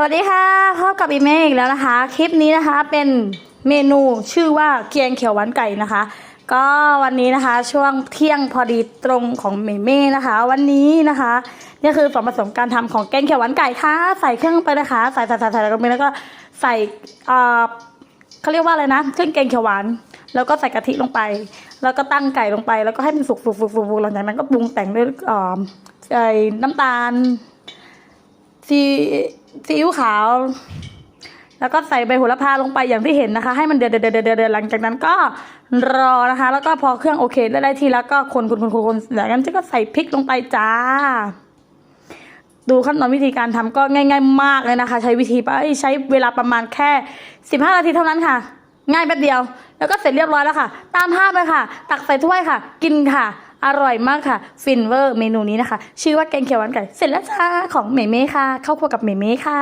สวัสดีค่ะพบกับอีเมย์อีกแล้วนะคะ คลิปนี้นะคะเป็นเมนูชื่อว่าเกียงเขียวหวานไก่นะคะ ก็วันนี้นะคะช่วงเที่ยงพอดีตรงของเมเม่นะคะ วันนี้นะคะนี่คือส่วนผสมการทำของแกงเขียวหวานไก่ค่ะ ใส่เครื่องไปนะคะ ใส่ใส่ใส่ใส่ลงไปแล้วก็ใส่เอ่อเขาเรียกว่าอะไรนะเครื่องแกงเขียวหวาน แล้วก็ใส่กะทิลงไป แล้วก็ตั้งไก่ลงไป แล้วก็ให้มันสุกๆๆๆหลังจากนั้นก็ปรุงแต่งด้วยเอ่อใส่น้ำตาลซี ซีอิ๊วขาว แล้วก็ใส่ใบโหระพาลงไปอย่างที่เห็นนะคะ ให้มันเดือดเดือดเดือดเดือดหลังจากนั้นก็รอนะคะ แล้วก็พอเครื่องโอเคได้ได้ที่แล้วก็คนคนคนคนหลังจากนั้นก็ใส่พริกลงไปจ้า ดูขั้นตอนวิธีการทำก็ง่าย ๆ มากเลยนะคะ ใช้วิธีไปใช้เวลาประมาณแค่ 15 นาทีเท่านั้นค่ะ ง่ายแป๊บเดียว แล้วก็เสร็จเรียบร้อยแล้วค่ะ ตามภาพเลยค่ะ ตักใส่ถ้วยค่ะ กินค่ะ อร่อยมากค่ะ ฟินเวอร์เมนูนี้นะคะ ชื่อว่าแกงเขียวหวานไก่ เสร็จแล้วจ้าของเมเม่ค่ะ เข้าครัวกับเมเม่ค่ะ